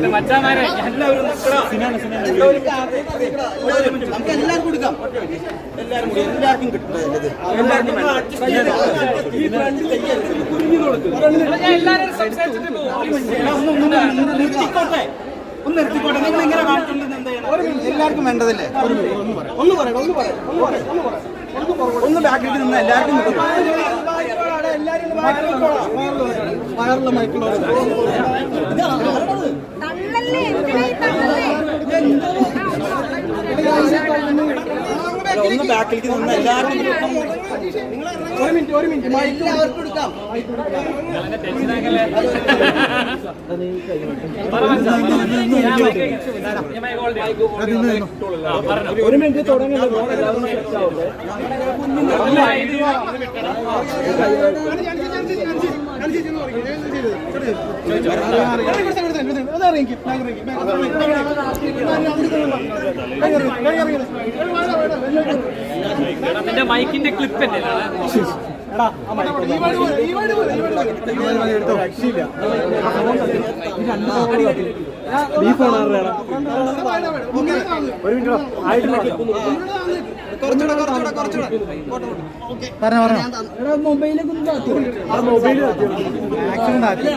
എന്റെ മച്ചാമാരെ എല്ലാവരും നമുക്ക് എല്ലാവർക്കും കൊടുക്കാം എല്ലാവരും കൂടി എല്ലാവർക്കും കിട്ടും എല്ലാവരും നിർത്തിക്കോട്ടെ ഒന്ന് നിർത്തിക്കോട്ടെ നിങ്ങൾ ഇങ്ങനെ കാണിച്ചുകൊണ്ട് എന്താ ചെയ്യണം? എല്ലാവർക്കും വേണ്ടതല്ലേ ഒന്ന് പറയാം ഒന്ന് പറയാം ഒന്ന് പറയാം ഒന്ന് പറയാം ഒന്ന് ബാക്കിൽ നിന്ന് എല്ലാവർക്കും കിട്ടും വയറുള്ള മൈക്കുള്ള തള്ളല്ലേ എന്തിനാ ഈ തള്ളല്ലേ ഒന്ന് ബാക്കിലേക്ക് നിന്ന് എല്ലാവർക്കും ഒരു മിനിറ്റ് ഒരു മിനിറ്റ് മൈക്ക് ഒരു മിനിറ്റ് ടെൻഷനാക്കല്ലേ പറ മച്ചാ, പറ മച്ചാ. ഞാൻ മൈക്ക് വെച്ചു. ഞാൻ മൈക്ക് hold ചെയ്യാം. ആ, പറഞ്ഞോ. ഒരു മിനിറ്റ് മൈക്കിന്റെ ക്ലിപ്പ് എന്റെ കുറച്ചുകൂടെ കുറച്ചുകൂടെ കുറച്ചുകൂടെ മൊബൈൽ ആക്സിഡന്റ് അല്ലേ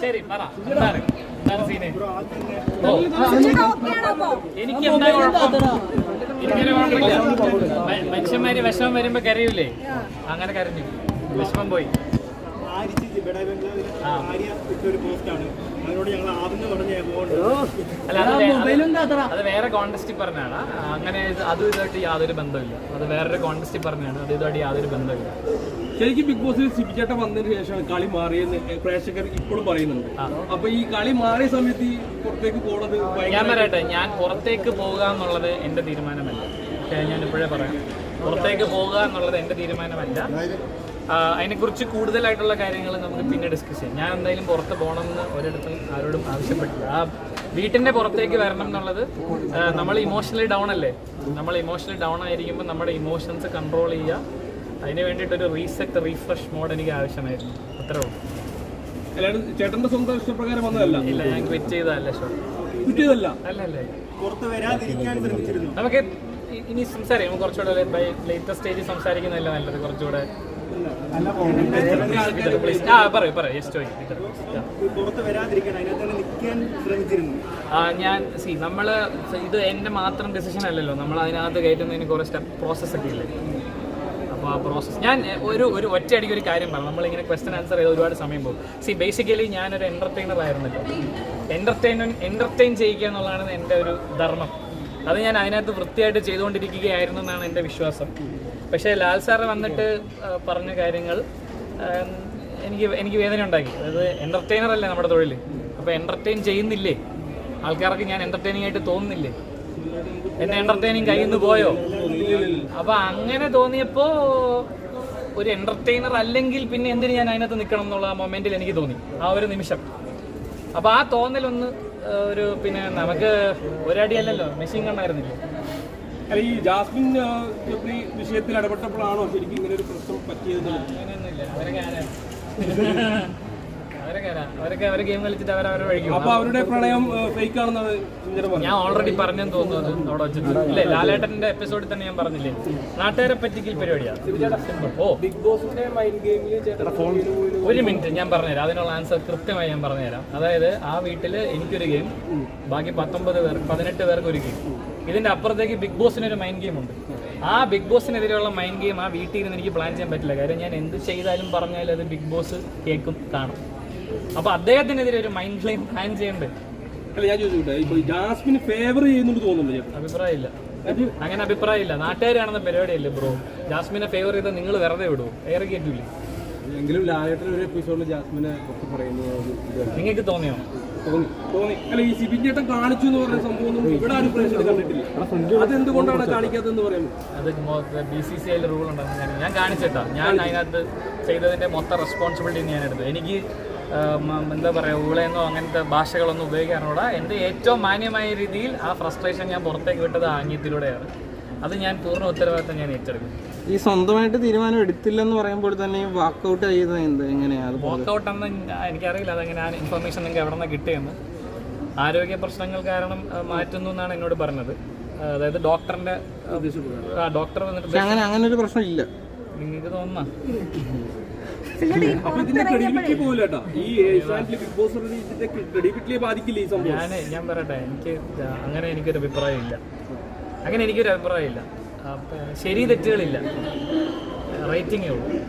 ശരി പറ. എന്താണ് എന്താണ് സീന് എനിക്ക് എന്താ കുഴപ്പം എനിക്കൊരു കുഴപ്പമില്ല മ- മനുഷ്യന്മാര് വിഷമം വരുമ്പോ കരയൂലേ? അങ്ങനെ കരഞ്ഞു. വിഷമം പോയി. ആ. അല്ല അത് വേ- അത് വേറെ കോൺടെസ്റ്റിൽ പറഞ്ഞാണ് അങ്ങനെ അതും ഇതുമായിട്ട് യാതൊരു ബന്ധമില്ല അത് വേറൊരു കോൺടെസ്റ്റിൽ പറഞ്ഞാണ് അത് ഇതായിട്ട് യാതൊരു ബന്ധമില്ല ശരിക്കും ബിഗ് ബോസിൽ സിബിച്ചേട്ടൻ വന്നതിന് ശേഷമാണ് കളി മാറിയെന്ന് പ്രേക്ഷകർ ഇപ്പോഴും പറയുന്നുണ്ട്. അപ്പൊ ഈ കളി മാറിയ സമയത്ത് ഈ പുറത്തേക്ക് പോണത് ഞാൻ പറയട്ടെ ഞാൻ പുറത്തേക്ക് പോകുക എന്നുള്ളത് എന്റെ തീരുമാനമല്ല. ഞാൻ ഇപ്പോഴേ പറയാം. പുറത്തേക്ക് പോകുക എന്നുള്ളത് എന്റെ തീരുമാനമല്ല. അതിനെക്കുറിച്ച് കൂടുതലായിട്ടുള്ള കാര്യങ്ങൾ നമുക്ക് പിന്നെ ഡിസ്കസ് ചെയ്യാം. ഞാൻ എന്തായാലും പുറത്ത് പോകണമെന്ന് ഒരിടത്തും ആരോടും ആവശ്യപ്പെട്ടില്ല ആ വീട്ടിന്റെ പുറത്തേക്ക് വരണം എന്നുള്ളത് നമ്മൾ ഇമോഷണലി ഡൗൺ അല്ലേ? നമ്മൾ ഇമോഷണലി ഡൗൺ ആയിരിക്കുമ്പോൾ നമ്മുടെ ഇമോഷൻസ് കൺട്രോൾ ചെയ്യുക. അതിന് വേണ്ടിയിട്ടൊരു റീസെറ്റ് റീഫ്രഷ് മോഡ് എനിക്ക് ആവശ്യമായിരുന്നു. അത്രേ ഉള്ളൂ. ചേട്ടന്റെ സ്വന്തം ഇഷ്ടപ്രകാരം വന്നതല്ല? ഇല്ല ഞാൻ ക്വിറ്റ് ചെയ്തതല്ല ക്വിറ്റ് അല്ല അല്ലേ പുറത്ത് വരാതിരിക്കാൻ ശ്രമിച്ചിരുന്നു. നമുക്ക് ഇനി സംസാരിക്കാം. കുറച്ചുകൂടെ ലേറ്റസ്റ്റ് സ്റ്റേജിൽ സംസാരിക്കുന്നതല്ല നല്ലത്? കുറച്ചുകൂടെ ഞാൻ സി നമ്മൾ ഇത് എന്റെ മാത്രം ഡിസിഷൻ അല്ലല്ലോ. നമ്മൾ അതിനകത്ത് കയറ്റുന്നതിന് കുറേ സ്റ്റെപ്പ് പ്രോസസ്സ് ഒക്കെ ഇല്ലേ? അപ്പോൾ ആ പ്രോസസ്സ് ഞാൻ ഒരു ഒരു ഒറ്റയടിക്ക് ഒരു കാര്യം പറഞ്ഞു നമ്മളിങ്ങനെ ക്വസ്റ്റൻ ആൻസർ ചെയ്ത് ഒരുപാട് സമയം പോകും. സി ബേസിക്കലി ഞാനൊരു എന്റർടൈനർ ആയിരുന്നല്ലോ. എന്റർടൈൻമെന്റ് എന്റർടൈൻ ചെയ്യുക എന്നുള്ളതാണ് എന്റെ ഒരു ധർമ്മം. അത് ഞാൻ അതിനകത്ത് വൃത്തിയായിട്ട് ചെയ്തുകൊണ്ടിരിക്കുകയായിരുന്നു എന്നാണ് എന്റെ വിശ്വാസം. പക്ഷേ ലാൽ സാറ് വന്നിട്ട് പറഞ്ഞ കാര്യങ്ങൾ എനിക്ക് എനിക്ക് വേദന ഉണ്ടാക്കി. അതായത് എന്റർടൈനർ അല്ലേ നമ്മുടെ തൊഴിൽ അപ്പോൾ എന്റർടൈൻ ചെയ്യുന്നില്ലേ? ആൾക്കാർക്ക് ഞാൻ എന്റർടൈനിങ് ആയിട്ട് തോന്നുന്നില്ലേ? എന്നെ എന്റർടൈനിങ് കയ്യിൽ പോയോ? അപ്പോൾ അങ്ങനെ തോന്നിയപ്പോൾ ഒരു എന്റർടൈനർ അല്ലെങ്കിൽ പിന്നെ എന്തിന് ഞാൻ അതിനകത്ത് നിൽക്കണം എന്നുള്ള ആ മൊമെന്റിൽ എനിക്ക് തോന്നി. ആ ഒരു നിമിഷം. അപ്പോൾ ആ തോന്നലൊന്ന് ഒരു പിന്നെ നമുക്ക് ഒരടിയല്ലല്ലോ മെഷീൻ കണ്ണായിരുന്നില്ലേ ഈ ജാസ്മിൻ ഈ വിഷയത്തിൽ ഇടപെട്ടപ്പോഴാണോ ശരിക്കും ഇങ്ങനെ ഒരു പ്രശ്നം പറ്റിയത് അങ്ങനെയൊന്നുമില്ല. അപ്പൊ അവരുടെ പ്രണയം ഫേക്ക് ആണെന്നാണ് ഞാൻ ഓൾറെഡി പറഞ്ഞെന്ന് തോന്നുന്നു അത് അവിടെ വെച്ചിട്ട്. ഇല്ലേ ലാലേട്ടന്റെ എപ്പിസോഡിൽ തന്നെ ഞാൻ പറഞ്ഞില്ലേ? നാട്ടുകാരെ പറ്റിക്കൽ പരിപാടിയാണ് ഓ ബിഗ് ബോസിന്റെ മൈൻഡ് ഗെയിമിൽ ചേട്ടൻ ഒരു മിനിറ്റ് ഞാൻ പറഞ്ഞുതരാം. അതിനുള്ള ആൻസർ കൃത്യമായി ഞാൻ പറഞ്ഞുതരാം. അതായത് ആ വീട്ടിൽ എനിക്കൊരു ഗെയിം ബാക്കി പത്തൊമ്പത് പേർ പതിനെട്ട് പേർക്ക് ഒരു ഗെയിം ഇതിന്റെ അപ്പുറത്തേക്ക് ബിഗ് ബോസിന് ഒരു മൈൻഡ് ഗെയിം ഉണ്ട്. ആ ബിഗ് ബോസിനെതിരെയുള്ള മൈൻഡ് ഗെയിം ആ വീട്ടിൽ ഇരുന്ന് എനിക്ക് പ്ലാൻ ചെയ്യാൻ പറ്റില്ല. കാര്യം ഞാൻ എന്ത് ചെയ്താലും പറഞ്ഞാലും അത് ബിഗ് ബോസ് കേൾക്കും കാണും. അപ്പൊ അദ്ദേഹത്തിനെതിരെ ഒരു മൈൻഡ് ക്ലെയിം പ്ലാൻ ചെയ്യണ്ടേ. അല്ല ഞാൻ ചോദിച്ചോട്ടെ ഇപ്പൊ ജാസ്മിന് ഫേവർ ചെയ്യുന്നുണ്ട് തോന്നുന്നുണ്ട് അഭിപ്രായമില്ല. അങ്ങനെ അഭിപ്രായമില്ല. നാട്ടുകാരാണെന്ന പരിപാടിയല്ലേ ബ്രോ? ജാസ്മിനെ ഫേവർ ചെയ്താൽ നിങ്ങൾ വെറുതെ വിടുവോ? ഏറെ കേട്ടില്ലേ എങ്കിലും ലാലേട്ടൻ ഒരു എപ്പിസോഡിൽ ജാസ്മിനെ ഒക്കെ പറയുന്നത്. നിങ്ങൾക്ക് തോന്നിയോ? തോന്നി തോന്നി. അല്ല ഈ സിബിൻ ചേട്ടൻ കാണിച്ചു എന്ന് പറയുന്ന സംഭവം ഇവിടെ ആരും പ്രേക്ഷകർ കണ്ടിട്ടില്ല. അതെന്തുകൊണ്ടാണ് കാണിക്കാത്തതെന്ന് പറ്റും അത് ബി സി സി ഐയിൽ റൂൾ ഉണ്ടെന്ന് ഞാൻ ഞാൻ കാണിച്ചിട്ടാ. ഞാൻ അതിനകത്ത് ചെയ്തതിന്റെ മൊത്തം റെസ്പോൺസിബിലിറ്റി ഞാൻ എടുത്തു. എനിക്ക് എന്താ പറയുക ഊളയെന്നോ അങ്ങനത്തെ ഭാഷകളൊന്നും ഉപയോഗിക്കാറുള്ള എന്റെ ഏറ്റവും മാന്യമായ രീതിയിൽ ആ ഫ്രസ്ട്രേഷൻ ഞാൻ പുറത്തേക്ക് വിട്ടത് ആംഗ്യത്തിലൂടെയാണ് അത് ഞാൻ പൂർണ ഉത്തരവാദിത്തം ഞാൻ ഏറ്റെടുക്കും. ഈ സ്വന്തമായിട്ട് തീരുമാനം എടുത്തില്ലെന്ന് പറയുമ്പോൾ തന്നെ വാക്കൗട്ട് ചെയ്തത് എന്ത്? എങ്ങനെയാണ് വാക്കൗട്ട് എന്ന് എനിക്കറിയില്ല. അതെങ്ങനെ ആ ഇൻഫർമേഷൻ നിങ്ങൾക്ക് എവിടെ നിന്ന് കിട്ടിയെന്ന്. ആരോഗ്യ പ്രശ്നങ്ങൾ കാരണം മാറ്റുന്നു എന്നാണ് എന്നോട് പറഞ്ഞത്. അതായത് ഡോക്ടറിന്റെ ഡോക്ടർ വന്നിട്ട് അങ്ങനെ അങ്ങനെ ഒരു പ്രശ്നമില്ല. നിങ്ങൾക്ക് തോന്നുന്ന? ഞാൻ ഞാൻ പറയട്ടെ എനിക്ക് അങ്ങനെ എനിക്കൊരു അഭിപ്രായം ഇല്ല അങ്ങനെ എനിക്കൊരു അഭിപ്രായം ഇല്ല ശരി തെറ്റുകളില്ല. റേറ്റിംഗേ ഉള്ളൂ.